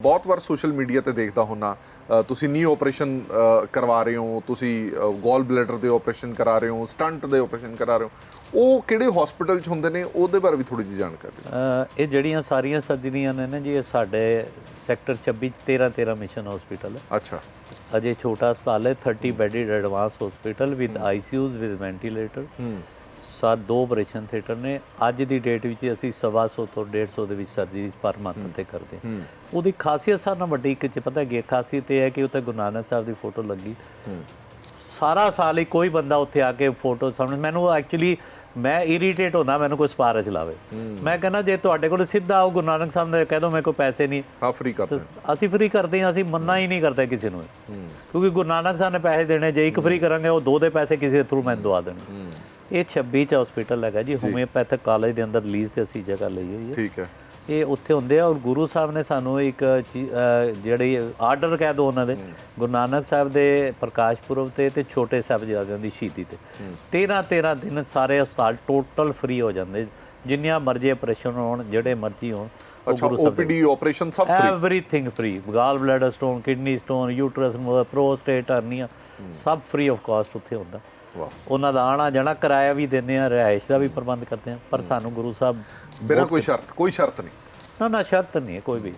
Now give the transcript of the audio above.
ਬਹੁਤ ਵਾਰ social media ਤੇ ਦੇਖਦਾ ਹੁੰਨਾ ਤੁਸੀਂ ਨੀ ਆਪਰੇਸ਼ਨ ਕਰਵਾ ਰਹੇ ਹੋ ਤੁਸੀਂ ਗੋਲ ਬਲੈਡਰ ਦੇ ਆਪਰੇਸ਼ਨ ਕਰਾ ਰਹੇ ਹੋ ਸਟੰਟ ਦੇ ਆਪਰੇਸ਼ਨ ਕਰਾ ਰਹੇ ਹੋ ਉਹ ਕਿਹੜੇ ਹਸਪੀਟਲ 'ਚ ਹੁੰਦੇ ਨੇ ਉਹਦੇ ਬਾਰੇ ਵੀ ਥੋੜੀ ਜਿਹੀ ਜਾਣਕਾਰੀ ਇਹ ਜਿਹੜੀਆਂ ਸਾਰੀਆਂ ਸਰਜਰੀਆਂ ਨੇ ਨਾ ਜੀ ਇਹ ਸਾਡੇ ਸੈਕਟਰ 26 ਚ 13 13 ਮਿਸ਼ਨ ਹਸਪੀਟਲ ਹੈ। ਅੱਛਾ। ਅਜੇ ਛੋਟਾ ਹਸਪਤਾਲ ਹੈ 30 bedded advance hospital with ICUs with ventilator ਹੂੰ। ਸਾਤ ਦੋ ਆਪਰੇਸ਼ਨ ਥੀਏਟਰ ਨੇ ਅੱਜ ਦੀ ਡੇਟ ਵਿੱਚ ਅਸੀਂ ਸਵਾ ਸੌ ਤੋਂ 150 ਦੇ ਵਿੱਚ ਸਰਜਰੀ ਪਰ ਮੰਥ ਤੇ ਕਰਦੇ ਹਾਂ। ਉਹਦੀ ਖਾਸੀਅਤ ਨਾਲੋਂ ਵੱਡੀ ਇੱਕ ਚ ਪਤਾ ਕੀ? ਖਾਸੀਅਤ ਇਹ ਹੈ ਕਿ ਉੱਤੇ ਗੁਰੂ ਨਾਨਕ ਸਾਹਿਬ ਦੀ ਫੋਟੋ ਲੱਗੀ। ਸਾਰਾ ਸਾਲ ਹੀ ਕੋਈ ਬੰਦਾ ਉੱਥੇ ਆ ਕੇ ਫੋਟੋ ਸਾਹਮਣੇ ਮੈਨੂੰ ਐਕਚੁਅਲੀ ਮੈਂ ਇਰੀਟੇਟ ਹੁੰਦਾ ਮੈਨੂੰ ਕੋਈ ਸਿਫਾਰਿਸ਼ ਲਾਵੇ। ਮੈਂ ਕਹਿੰਦਾ ਜੇ ਤੁਹਾਡੇ ਕੋਲ ਸਿੱਧਾ ਆਓ ਗੁਰੂ ਨਾਨਕ ਸਾਹਿਬ ਨੇ ਕਹਿ ਦੋ ਮੇਰੇ ਕੋਲ ਪੈਸੇ ਨਹੀਂ। ਹਾਂ ਫ੍ਰੀ ਕਰਦੇ ਅਸੀਂ ਫ੍ਰੀ ਕਰਦੇ ਹਾਂ ਅਸੀਂ ਮੰਨਾ ਹੀ ਨਹੀਂ ਕਰਦੇ ਕਿਸੇ ਨੂੰ। ਕਿਉਂਕਿ ਗੁਰੂ ਨਾਨਕ ਸਾਹਿਬ ਨੇ ਪੈਸੇ ਦੇਣੇ ਜੇ ਇੱਕ ਫ੍ਰੀ ਕਰਾਂਗੇ ਉਹ ਦੋ ਦੇ ਪੈਸੇ ਕਿਸੇ ਥਰੂ ਮੈਨੂੰ ਦਵਾ ਦੇਣੇ ਇਹ 26 ਚ ਹਸਪੀਟਲ ਹੈਗਾ ਜੀ ਹੋਮਿਓਪੈਥਿਕ ਕਾਲਜ ਦੇ ਅੰਦਰ ਰਿਲੀਜ਼ ਤੇ ਅਸੀਂ ਜਗ੍ਹਾ ਲਈ ਹੋਈ ਹੈ। ਠੀਕ ਹੈ। ਇਹ ਉੱਥੇ ਹੁੰਦੇ ਆ ਔਰ ਗੁਰੂ ਸਾਹਿਬ ਨੇ ਸਾਨੂੰ ਇੱਕ ਜਿਹੜੀ ਆਰਡਰ ਕਹਿ ਦੋ ਉਹਨਾਂ ਦੇ। ਗੁਰੂ ਨਾਨਕ ਸਾਹਿਬ ਦੇ ਪ੍ਰਕਾਸ਼ ਪੁਰਬ ਤੇ ਤੇ ਛੋਟੇ ਸਾਹਿਬਜ਼ਾਦਿਆਂ ਦੀ ਸ਼ਹੀਦੀ ਤੇ। 13 13 ਦਿਨ ਸਾਰੇ ਹਸਪਤਾਲ ਟੋਟਲ ਫ੍ਰੀ ਹੋ ਜਾਂਦੇ। ਜਿੰਨੀਆਂ ਮਰਜ਼ੀ ਆਪਰੇਸ਼ਨ ਹੋਣ ਜਿਹੜੇ ਮਰਜ਼ੀ ਹੋਣ ਅੱਛਾ ਓਪੀਡੀ ਆਪਰੇਸ਼ਨ ਸਭ free everything free gall bladder stone kidney stone uterus prostate hernia ਸਭ ਫ੍ਰੀ ਆਫ ਕਾਸਟ ਉੱਥੇ ਹੁੰਦਾ। ਉਹਨਾਂ ਦਾ ਆਣਾ ਜਾਣਾ ਕਿਰਾਇਆ ਵੀ ਦਿੰਦੇ ਆ ਰਿਹਾਇਸ਼ ਦਾ ਵੀ ਪ੍ਰਬੰਧ ਕਰਦੇ ਆ ਪਰ ਸਾਨੂੰ ਗੁਰੂ ਸਾਹਿਬ ਬਿਨਾਂ ਕੋਈ ਸ਼ਰਤ ਕੋਈ ਸ਼ਰਤ ਨਹੀਂ। ਨਾ ਨਾ ਸ਼ਰਤ ਨਹੀਂ ਹੈ ਕੋਈ ਵੀ।